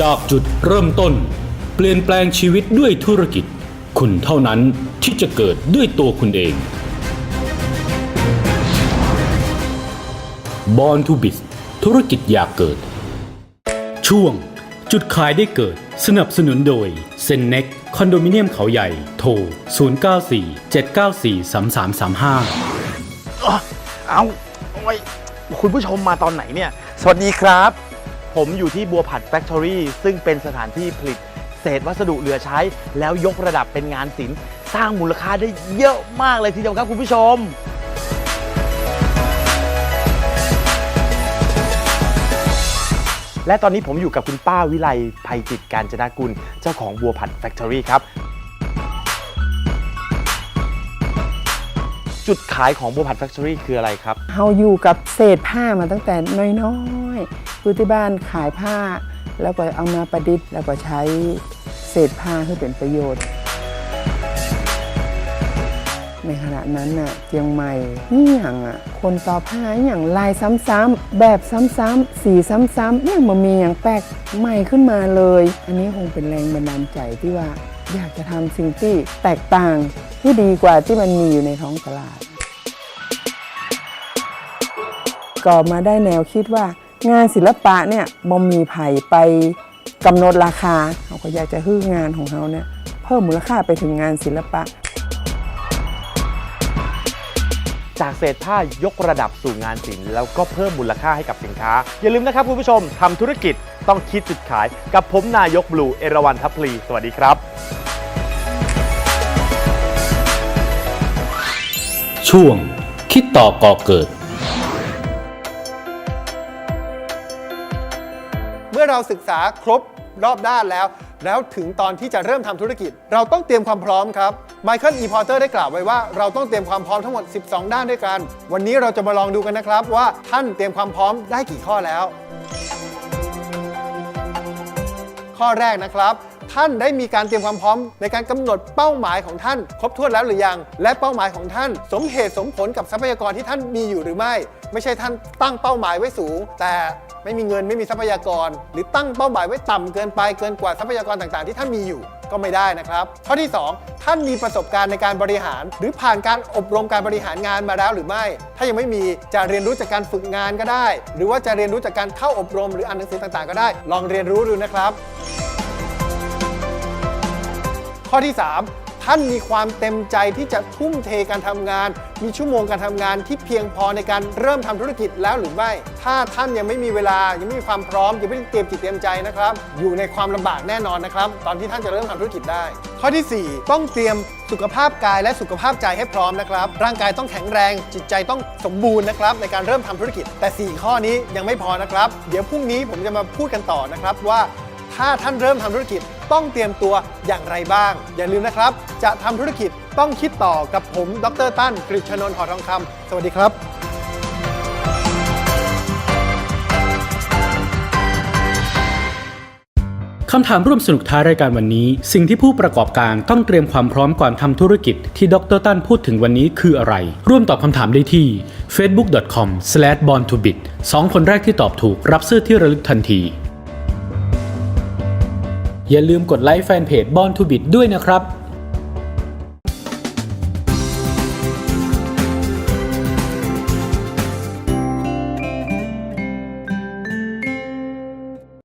จากจุดเริ่มต้น เปลี่ยนแปลงชีวิตด้วยธุรกิจ คุณเท่านั้นที่จะเกิดด้วยตัวคุณเอง Born to b i z ธุรกิจอยากเกิด ช่วง จุดขายได้เกิด สนับสนุนโดยเซนเน็กคอนโดมิเนียมเขาใหญ่ โทร 094 794 3335 เอาโอ้ยคุณผู้ชมมาตอนไหนเนี่ย สวัสดีครับ ผมอยู่ที่บัวผัดแฟคทอรี่ซึ่งเป็นสถานที่ผลิตเศษวัสดุเหลือใช้ แล้วยกระดับเป็นงานศิลป์สร้างมูลค่าได้เยอะมากเลยทีเดียวครับคุณผู้ชม และตอนนี้ผมอยู่กับคุณป้าวิไลภัยจิตการจนากุล เจ้าของบัวผัดแฟคทอรี่ครับ จุดขายของบัวผัดแฟคทอรี่คืออะไรครับเฮาอยู่กับเศษผ้ามาตั้งแต่น้อยๆคือที่บ้านขายผ้า แล้วก็เอามาประดิษฐ์ แล้วก็ใช้เศษผ้าให้เป็นประโยชน์ ในขณะนั้นน่ะเจียงใหม่นี่อย่างอะ คนต่อผ้าอย่างลายซ้ำๆแบบซ้ำๆสีซ้ำๆเนี่ยมันมีอย่างแปลกใหม่ขึ้นมาเลย อันนี้คงเป็นแรงบันดาลใจที่ว่า อยากจะทำสิ่งที่แตกต่างที่ดีกว่าที่มันมีอยู่ในท้องตลาด ก็มาได้แนวคิดว่างานศิลปะเนี่ยบ่มีไผ่ไปกำหนดราคาเขาก็อยากจะฮื้องานของเขาเนี่ยเพิ่มมูลค่าไปถึงงานศิลปะ จากเศษผ้ายกระดับสู่งานศิลป์แล้วก็เพิ่มมูลค่าให้กับสินค้า อย่าลืมนะครับคุณผู้ชมทำธุรกิจต้องคิดจุดขาย กับผมนายกบลูเอราวันทัพพลี สวัสดีครับ ช่วง คิดต่อก่อเกิด เมื่อเราศึกษาครบรอบด้านแล้ว แล้วถึงตอนที่จะเริ่มทำธุรกิจ เราต้องเตรียมความพร้อมครับไมเคิลอีพอร์เตอร์ได้กล่าวไว้ว่าเราต้องเตรียมความพร้อมทั้งหมด 12 ด้านด้วยกัน วันนี้เราจะมาลองดูกันนะครับ ว่าท่านเตรียมความพร้อมได้กี่ข้อแล้ว ข้อแรกนะครับ ท่านได้มีการเตรียมความพร้อม ในการกำหนดเป้าหมายของท่าน ครบถ้วนแล้วหรือยัง และเป้าหมายของท่าน สมเหตุสมผลกับทรัพยากรที่ท่านมีอยู่หรือไม่ ไม่ใช่ท่านตั้งเป้าหมายไว้สูง แต่ไม่มีเงินไม่มีทรัพยากร หรือตั้งเป้าหมายไว้ต่ำเกินไปเกินกว่าทรัพยากรต่างๆ ที่ท่านมีอยู่ก็ไม่ได้นะครับ ข้อที่ 2 ท่านมีประสบการณ์ในการบริหาร หรือผ่านการอบรมการบริหารงานมาแล้วหรือไม่ ถ้ายังไม่มีจะเรียนรู้จากการฝึกงานก็ได้ หรือว่าจะเรียนรู้จากการเข้าอบรมหรืออ่านหนังสือต่างๆ ก็ได้ ลองเรียนรู้ดูนะครับ ข้อที่ 3 ท่านมีความเต็มใจที่จะทุ่มเทการทำงาน มีชั่วโมงการทำงานที่เพียงพอในการเริ่มทำธุรกิจแล้วหรือไม่ ถ้าท่านยังไม่มีเวลายังไม่มีความพร้อมยังไม่ได้เตรียมจิตเตรียมใจนะครับ อยู่ในความลำบากแน่นอนนะครับ ตอนที่ท่านจะเริ่มทำธุรกิจได้ ข้อทีสี่4 ต้องเตรียมสุขภาพกายและสุขภาพใจให้พร้อมนะครับ ร่างกายต้องแข็งแรง จิตใจต้องสมบูรณ์นะครับ ในการเริ่มทำธุรกิจ แต่ 4 ข้อนี้ยังไม่พอนะครับ เดี๋ยวพรุ่งนี้ผมจะมาพูดกันต่อนะครับว่าถ้าท่านเริ่มทำธุรกิจ ต้องเตรียมตัวอย่างไรบ้าง อย่าลืมนะครับ จะทำธุรกิจต้องคิดต่อกับผม ดรตั้นกฤษณนท์หอทองคำสวัสดีครับคำถามร่วมสนุกท้ายรายการวันนี้ สิ่งที่ผู้ประกอบการต้องเตรียมความพร้อมก่อนทำธุรกิจที่ดรตั้นพูดถึงวันนี้คืออะไร ร่วมตอบคำถามได้ที่ facebook.com/borntobit สองคนแรกที่ตอบถูกรับเสื้อที่ระลึกทันที อย่าลืมกดไลค์แฟนเพจบอลทูบิดด้วยนะครับ